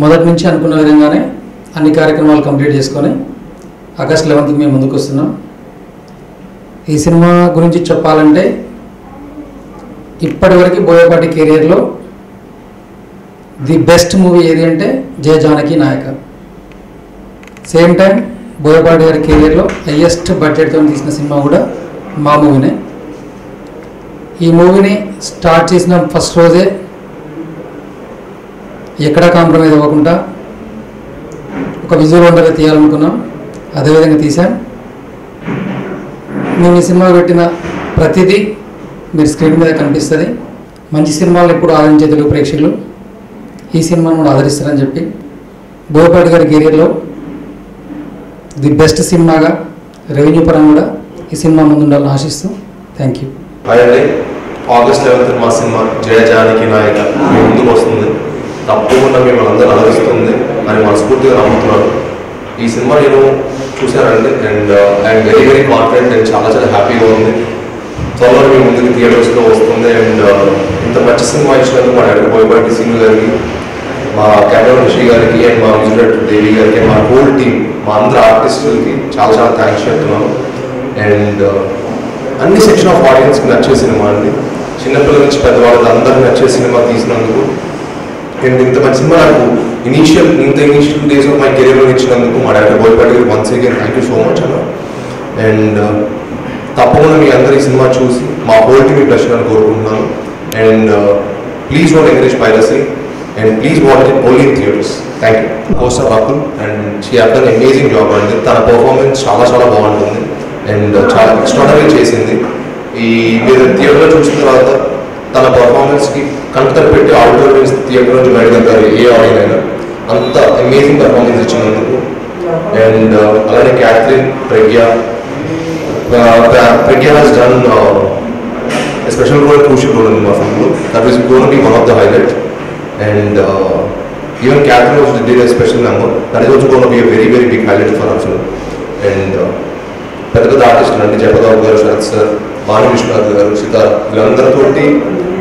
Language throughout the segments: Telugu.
మొదటి నుంచి అనుకున్న విధంగానే అన్ని కార్యక్రమాలు కంప్లీట్ చేసుకొని ఆగస్ట్ లెవెన్త్కి మేము ముందుకు వస్తున్నాం. ఈ సినిమా గురించి చెప్పాలంటే ఇప్పటివరకు బోయపాటి కెరియర్లో ది బెస్ట్ మూవీ ఏది అంటే జయ జానకి నాయక. సేమ్ టైం బోయపాటి గారి కెరియర్లో హయ్యెస్ట్ బడ్జెట్తో తీసిన సినిమా కూడా మా మూవీనే. ఈ మూవీని స్టార్ట్ చేసిన ఫస్ట్ రోజే ఎక్కడా కాంప్రమైజ్ అవ్వకుండా ఒక విజువల్ వండర్గా తీయాలనుకున్నాం. అదేవిధంగా తీసాం మేము ఈ సినిమా పెట్టిన ప్రతిదీ మీరు స్క్రీన్ మీద కనిపిస్తుంది. మంచి సినిమాలు ఎప్పుడు ఆదరించే తెలుగు ప్రేక్షకులు ఈ సినిమాను కూడా ఆదరిస్తారని చెప్పి బోయపాటి గారి కెరీర్లో ది బెస్ట్ సినిమాగా రెవెన్యూ పరంగా కూడా ఈ సినిమా ముందుండాలని ఆశిస్తూ థ్యాంక్ యూ. ఆగస్ట్ లెవెన్త్ మా సినిమా జయ జానకి నాయక ముందుకు వస్తుంది. తప్పకుండా మిమ్మల్ని అందరూ ఆదరిస్తుంది. అని మనస్ఫూర్తిగా నమ్ముతున్నాను. ఈ సినిమా నేను చూశానండి. And I'm very very confident and చాలా చాలా హ్యాపీగా ఉంది. త్వరలో మీ ముందుకు థియేటర్స్లో వస్తుంది. అండ్ uh, ఇంత మంచి సినిమా ఇచ్చినందుకు మా డాడీ బోయపాటి సింగ్ గారికి మా కెమెరా ఋషి గారికి అండ్ మా మ్యూజిక్ దేవి గారికి మా హోల్ టీమ్ మా అందరు ఆర్టిస్టులకి చాలా చాలా థ్యాంక్స్ చెప్తున్నాను. అండ్ uh, అన్ని సెక్షన్ ఆఫ్ ఆడియన్స్కి నచ్చే సినిమా అండి. చిన్నపిల్లల నుంచి పెద్దవాళ్ళకి అందరూ నచ్చే సినిమా తీసినందుకు అండ్ ఇంత మంచి సినిమా నాకు ఇనీషియల్ ఇంత ఇనీషియల్ డేస్ ఆఫ్ మై కెరీర్లో ఇచ్చినందుకు మా director Boyapati garu once again thank you so much అన్న. అండ్ uh, తప్పకుండా మీ అందరి సినిమా చూసి మా హోల్ టీమ్ ప్రశ్నలు అని కోరుకుంటున్నాను. And please don't encourage piracy and please watch it only in theatres thank you costar Rakul and she have done amazing job అండి తన పర్ఫార్మెన్స్ చాలా చాలా బాగుంటుంది. అండ్ uh, చాలా ఎక్స్ట్రాడనరీ చేసింది. ఈ మీరు థియేటర్లో చూసిన తర్వాత తన పర్ఫార్మెన్స్కి కంటర్ పెట్టి ఆడిటోరియం థియేటర్ నుంచి బయటకెళ్తారు ఏ ఆడియన్ అయినా. అంత అమేజింగ్ పర్ఫార్మెన్స్ ఇచ్చినందుకు. అండ్ అలానే Catherine Pragya Pragya has done special role crucial role in మా ఫిల్మ్లో that is gonna be one of the highlight and even Catherine was did special number that is also gonna be very very big highlight for our film and పెద్ద పెద్ద ఆర్టిస్టులు అండి జగదాబు గారు శరత్ సార్ భాను గారు సితార వీళ్ళందరితో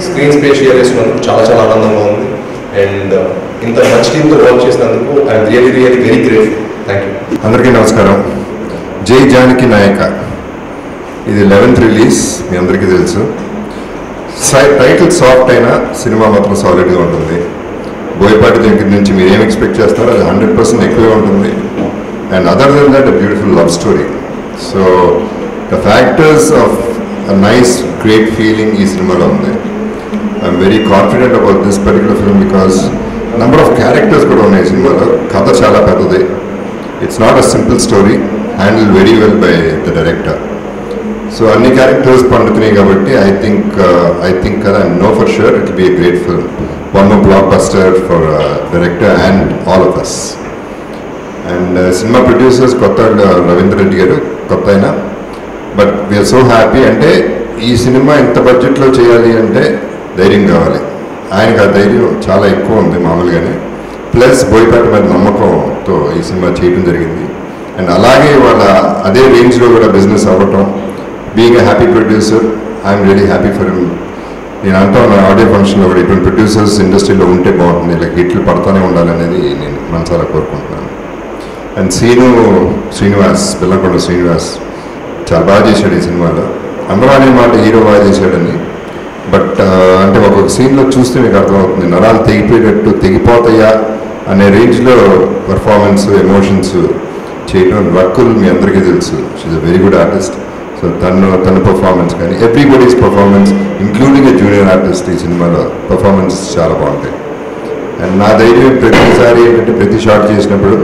స్క్రీన్ స్పేస్ షేర్ చేసినందుకు చాలా చాలా ఆనందంగా ఉంది. అండ్ ఇంత మంచి టీంతో వర్క్ చేసినందుకు I'm really really very great thank you అందరికీ నమస్కారం. జై జానకి నాయక. ఇది లెవెన్త్ రిలీజ్ మీ అందరికీ తెలుసు. సై- టైటిల్ సాఫ్ట్ అయినా సినిమా మాత్రం సాలిడ్గా ఉంటుంది. బోయపాటి దగ్గర నుంచి మీరు ఏం ఎక్స్పెక్ట్ చేస్తారో అది హండ్రెడ్ పర్సెంట్ ఎక్కువే ఉంటుంది. And other than that beautiful love story so the factors of nice great feeling ఈ సినిమాలో ఉంది. I'm very confident about this particular film because number of characters కూడా ఉన్నాయి సినిమాలో. కథ చాలా పెద్దది. It's not a simple story handle very well by the director so అన్ని క్యారెక్టర్స్ పండుతున్నాయి కాబట్టి ఐ థింక్ ఐ థింక్ కదా I know for sure it be a great film one మో blockbuster for director and all of us and cinema producers కొత్త రవీంద్ర రెడ్డి గారు కొత్త అయినా బట్ వీఆర్ సో హ్యాపీ అంటే ఈ సినిమా ఇంత బడ్జెట్లో చేయాలి అంటే ధైర్యం కావాలి. ఆయనకు ఆ ధైర్యం చాలా ఎక్కువ ఉంది మామూలుగానే. ప్లస్ బోయపాటి మీద నమ్మకంతో ఈ సినిమా చేయడం జరిగింది. అండ్ అలాగే వాళ్ళ అదే రేంజ్లో కూడా బిజినెస్ అవ్వటం. Being a happy producer I'm ready happy for him నేను అంటా నా ఆడియో ఫంక్షన్లో కూడా ఇటువంటి ప్రొడ్యూసర్స్ ఇండస్ట్రీలో ఉంటే బాగుంటుంది. ఇలా హిట్లు పడతానే ఉండాలనేది నేను మనసారా కోరుకుంటున్నాను. అండ్ సీను శ్రీనివాస్ బెల్లంకొండ శ్రీనివాస్ చాలా బాగా చేశాడు ఈ సినిమాలో. అందరూ అనే మాట హీరో బాగా చేశాడని. బట్ అంటే ఒక్కొక్క సీన్లో చూస్తే మీకు అర్థమవుతుంది నరాలు తెగిపోయేటట్టు తెగిపోతాయా అనే రేంజ్లో పర్ఫార్మెన్స్ ఎమోషన్స్ చేయడం వర్కులు మీ అందరికీ తెలుసు. She's a very good artist so తను తన పర్ఫార్మెన్స్ కానీ everybody's performance including a junior artist ఈ సినిమాలో పర్ఫార్మెన్స్ చాలా బాగుంటాయి. అండ్ నా ధైర్యం ప్రతిసారి ఏంటంటే ప్రతి షాట్ చేసినప్పుడు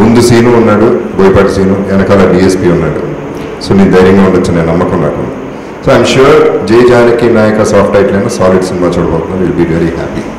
ముందు సీను ఉన్నాడు బోయపాటి సీను వెనకాల డిఎస్పీ ఉన్నాడు. సో నీ ధైర్యంగా ఉండొచ్చు నేను నమ్మకం నాకు so I'm sure Jai Janaki Nayaka soft title అయినా సాలిడ్ సినిమా చూడబోతున్నాను విల్ బీ వెరీ హ్యాపీ